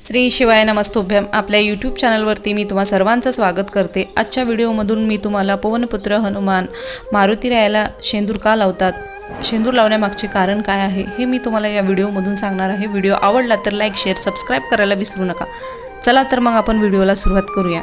श्री शिवाय नमस्तुभ्यम. आपल्या यूट्यूब चॅनलवरती मी तुम्हा सर्वांचं स्वागत करते. आजच्या व्हिडिओमधून मी तुम्हाला पवनपुत्र हनुमान मारुती रायाला शेंदूर का लावतात? शेंदूर लावण्यामागचे कारण काय आहे? हे मी तुम्हाला या व्हिडिओमधून सांगणार आहे. व्हिडिओ आवडला तर लाईक शेअर सबस्क्राईब करायला विसरू नका. चला तर मग आपण व्हिडिओला सुरुवात करूया.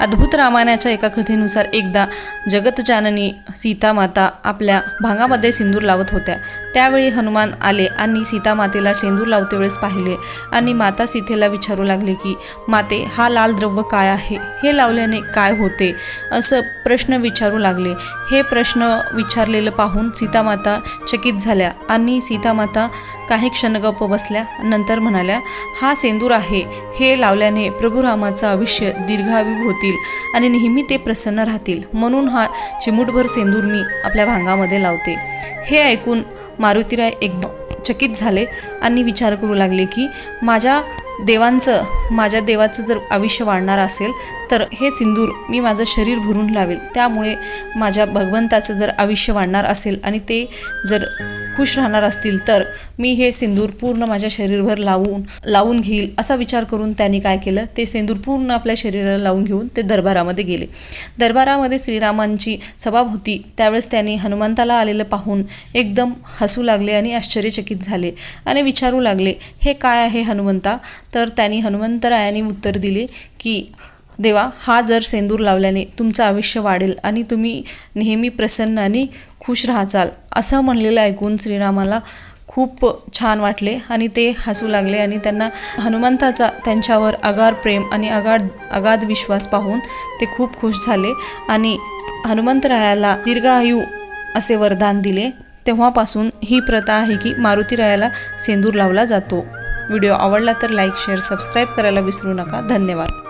अद्भुत रामायणाच्या एका कथेनुसार एकदा जगतजाननी सीतामाता आपल्या भांगामध्ये सिंदूर लावत होत्या. त्यावेळी हनुमान आले आणि सीतामातेला सिंदूर लावते वेळेस पाहिले आणि माता सीतेला विचारू लागले की माते हा लाल द्रव्य काय आहे? हे लावल्याने काय होते? असं प्रश्न विचारू लागले. हे प्रश्न विचारलेलं पाहून सीतामाता चकित झाल्या आणि सीतामाता काही क्षण गप्प बसल्या नंतर म्हणाल्या हा सेंदूर आहे. हे लावल्याने प्रभुरामाचं आयुष्य दीर्घावी होतील आणि नेहमी ते प्रसन्न राहतील. म्हणून हा चिमूटभर सेंदूर मी आपल्या भांगामध्ये लावते. हे ऐकून मारुतीराय एकदम चकित झाले आणि विचार करू लागले की माझ्या देवांचं माझ्या देवाचं जर आयुष्य वाढणार असेल तर हे सिंदूर मी माझं शरीर भरून लावेल. त्यामुळे माझ्या भगवंताचं जर आयुष्य वाढणार असेल आणि ते जर खुश राहणार असतील तर मी हे सिंदूर पूर्ण माझ्या शरीरभर लावून लावून घेईल असा विचार करून त्यांनी काय केलं? ते सिंदूर पूर्ण आपल्या शरीराला लावून घेऊन ते दरबारामध्ये गेले. दरबारामध्ये श्रीरामांची सभा होती. त्यावेळेस त्यांनी हनुमंताला आलेलं पाहून एकदम हसू लागले आणि आश्चर्यचकित झाले आणि विचारू लागले हे काय आहे हनुमंता? तर त्यांनी हनुमंतरायाने उत्तर दिले की देवा हा जर सेंदूर लावल्याने तुमचं आयुष्य वाढेल आणि तुम्ही नेहमी प्रसन्न आणि खुश राहाचाल असं म्हणलेलं ऐकून श्रीरामाला खूप छान वाटले आणि ते हसू लागले आणि त्यांना हनुमंताचा त्यांच्यावर अगार प्रेम आणि अगाध अगाध विश्वास पाहून ते खूप खुश झाले आणि हनुमंतरायाला दीर्घायू असे वरदान दिले. तेव्हापासून ही प्रथा आहे की मारुतीरायाला सेंदूर लावला जातो. व्हिडिओ आवडला तर लाईक शेअर सबस्क्राईब करायला विसरू नका. धन्यवाद.